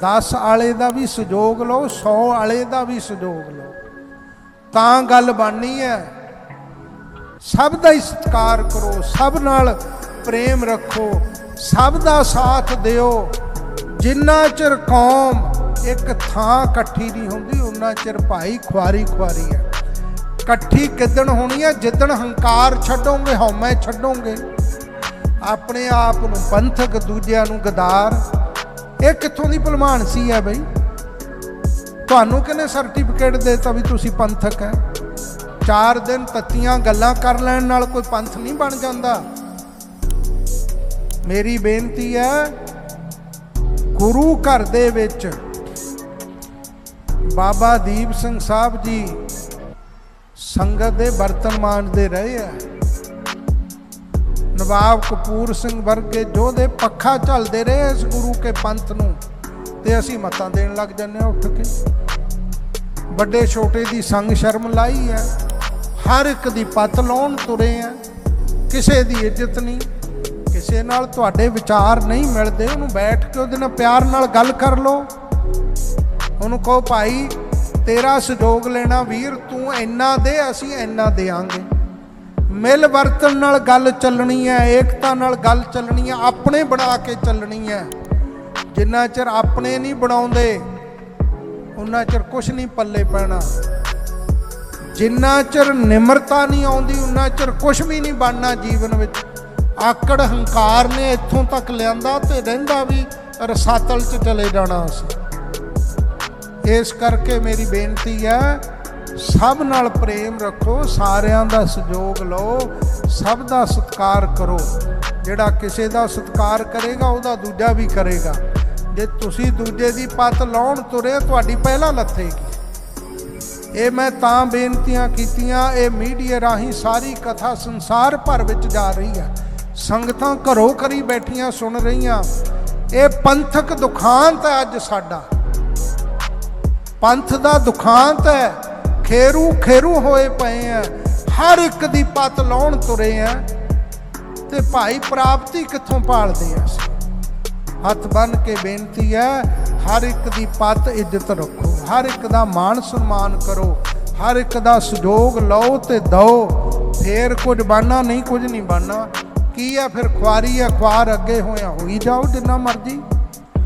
10 ਆਲੇ ਦਾ ਵੀ ਸਹਿਯੋਗ ਲਓ 100 ਆਲੇ ਦਾ ਵੀ ਸਹਿਯੋਗ ਲਓ। ਤਾਂ ਗੱਲ ਬਣਨੀ ਹੈ। ਸਭ ਦਾ ਸਤਿਕਾਰ ਕਰੋ, ਸਭ ਨਾਲ ਪ੍ਰੇਮ ਰੱਖੋ, ਸਭ ਦਾ ਸਾਥ ਦਿਓ। ਜਿੰਨਾ ਚਿਰ ਕੌਮ ਇੱਕ ਥਾਂ ਇਕੱਠੀ ਨਹੀਂ ਹੁੰਦੀ, ਉਨਾ ਚਿਰ ਭਾਈ ਖੁਆਰੀ ਖੁਆਰੀ ਹੈ। ਇਕੱਠੀ ਕਿਦਣ ਹੋਣੀ ਹੈ? ਜਿੱਦਣ ਹੰਕਾਰ ਛੱਡੋਗੇ, ਹਉਮੈ ਛੱਡੋਗੇ। ਆਪਣੇ ਆਪ ਨੂੰ ਪੰਥਕ ਦੂਜਿਆਂ ਨੂੰ ਗਦਾਰ। ਇਹ ਕਿੱਥੋਂ ਦੀ ਭਲਮਾਨ ਸੀ ਹੈ ਬਈ? ਤੁਹਾਨੂੰ ਕਿਹਨੇ ਸਰਟੀਫਿਕੇਟ ਦੇਤਾ ਵੀ ਤੁਸੀਂ ਪੰਥਕ ਹੈ? ਚਾਰ ਦਿਨ ਤੱਤੀਆਂ ਗੱਲਾਂ ਕਰ ਲੈਣ ਨਾਲ ਕੋਈ ਪੰਥ ਨਹੀਂ ਬਣ ਜਾਂਦਾ। ਮੇਰੀ ਬੇਨਤੀ ਹੈ, ਗੁਰੂ ਘਰ ਦੇ ਵਿੱਚ ਬਾਬਾ ਦੀਪ ਸਿੰਘ ਸਾਹਿਬ ਜੀ ਸੰਗਤ ਦੇ ਵਰਤਮਾਨ ਦੇ ਰਹੇ ਆ। ਨਵਾਬ ਕਪੂਰ ਸਿੰਘ ਵਰਗੇ ਜੋਧੇ ਪੱਖਾ ਝਲਦੇ ਰਹੇ ਇਸ ਗੁਰੂ ਕੇ ਪੰਥ ਨੂੰ। ਤੇ ਅਸੀਂ ਮਤਾਂ ਦੇਣ ਲੱਗ ਜੰਨੇ ਆ ਉੱਠ ਕੇ। ਵੱਡੇ ਛੋਟੇ ਦੀ ਸੰਗ ਸ਼ਰਮ ਲਾਈ ਹੈ। ਹਰ ਇੱਕ ਦੀ ਪੱਤ ਲਾਉਣ ਤੁਰੇ ਆ ਕਿਸੇ ਦੀ ਇੱਜ਼ਤ ਨਹੀਂ। ਕਿਸੇ ਨਾਲ ਤੁਹਾਡੇ ਵਿਚਾਰ ਨਹੀਂ ਮਿਲਦੇ। ਉਹਨੂੰ ਬੈਠ ਕੇ ਉਹਦੇ ਨਾਲ ਪਿਆਰ ਨਾਲ ਗੱਲ ਕਰ ਲਓ। ਉਹਨੂੰ ਕਹੋ, ਭਾਈ, ਤੇਰਾ ਸਹਿਯੋਗ ਲੈਣਾ ਵੀਰ, ਤੂੰ ਇੰਨਾ ਦੇ, ਅਸੀਂ ਇੰਨਾ ਦੇਾਂਗੇ ਮਿਲ ਵਰਤਨ ਨਾਲ ਗੱਲ ਚੱਲਣੀ ਹੈ, ਏਕਤਾ ਨਾਲ ਗੱਲ ਚੱਲਣੀ ਹੈ, ਆਪਣੇ ਬਣਾ ਕੇ ਚੱਲਣੀ ਹੈ। ਜਿੰਨਾ ਚਿਰ ਆਪਣੇ ਨਹੀਂ ਬਣਾਉਂਦੇ ਉਹਨਾਂ ਚਿਰ ਕੁਝ ਨਹੀਂ ਪੱਲੇ ਪੈਣਾ। ਜਿੰਨਾ ਚਿਰ ਨਿਮਰਤਾ ਨਹੀਂ ਆਉਂਦੀ ਉਹਨਾਂ ਚਿਰ ਕੁਝ ਵੀ ਨਹੀਂ ਬਣਨਾ ਜੀਵਨ ਵਿੱਚ। ਆਕੜ ਹੰਕਾਰ ਨੇ ਇੱਥੋਂ ਤੱਕ ਲਿਆਂਦਾ ਤੇ ਰਹਿੰਦਾ ਵੀ ਰਸਾਤਲ 'ਚ ਚਲੇ ਜਾਣਾ ਅਸੀਂ। ਇਸ ਕਰਕੇ ਮੇਰੀ ਬੇਨਤੀ ਹੈ ਸਭ ਨਾਲ ਪ੍ਰੇਮ ਰੱਖੋ, ਸਾਰਿਆਂ ਦਾ ਸਹਿਯੋਗ ਲਓ, ਸਭ ਦਾ ਸਤਿਕਾਰ ਕਰੋ। ਜਿਹੜਾ ਕਿਸੇ ਦਾ ਸਤਿਕਾਰ ਕਰੇਗਾ, ਉਹਦਾ ਦੂਜਾ ਵੀ ਕਰੇਗਾ। ਜੇ ਤੁਸੀਂ ਦੂਜੇ ਦੀ ਪੱਤ ਲਾਉਣ ਤੁਰੇ, ਤੁਹਾਡੀ ਪਹਿਲਾਂ ਲੱਥੇਗੀ ਇਹ ਮੈਂ ਤਾਂ ਬੇਨਤੀਆਂ ਕੀਤੀਆਂ, ਇਹ ਮੀਡੀਆ ਰਾਹੀਂ ਸਾਰੀ ਕਥਾ ਸੰਸਾਰ ਭਰ ਵਿੱਚ ਜਾ ਰਹੀ ਹੈ ਸੰਗਤਾਂ ਘਰੋਂ ਘਰੀ ਬੈਠੀਆਂ ਸੁਣ ਰਹੀਆਂ। ਇਹ ਪੰਥਕ ਦੁਖਾਂਤ ਹੈ ਅੱਜ ਸਾਡਾ। ਪੰਥ ਦਾ ਦੁਖਾਂਤ ਹੈ। ਖੇਰੂ ਖੇਰੂ ਹੋਏ ਪਏ ਆ। ਹਰ ਇੱਕ ਦੀ ਪੱਤ ਲਾਉਣ ਤੁਰੇ ਆ ਤੇ ਭਾਈ ਪ੍ਰਾਪਤੀ ਕਿੱਥੋਂ ਪਾਲਦੇ ਆ ਅਸੀਂ? ਹੱਥ ਬੰਨ ਕੇ ਬੇਨਤੀ ਹੈ ਹਰ ਇੱਕ ਦੀ ਪਤ ਇੱਜ਼ਤ ਰੱਖੋ। ਹਰ ਇੱਕ ਦਾ ਮਾਣ ਸਨਮਾਨ ਕਰੋ। ਹਰ ਇੱਕ ਦਾ ਸਹਿਯੋਗ ਲਓ ਤੇ ਦਿਓ। ਫੇਰ ਕੁਝ ਬਣਨਾ, ਨਹੀਂ ਕੁਝ ਨਹੀਂ ਬਣਨਾ। ਕੀ ਹੈ ਫਿਰ ਖੁਆਰੀ ਹੈ ਖੁਆਰ ਅੱਗੇ ਹੋਇਆ, ਹੋਈ ਜਾਓ ਜਿੰਨਾ ਮਰਜ਼ੀ।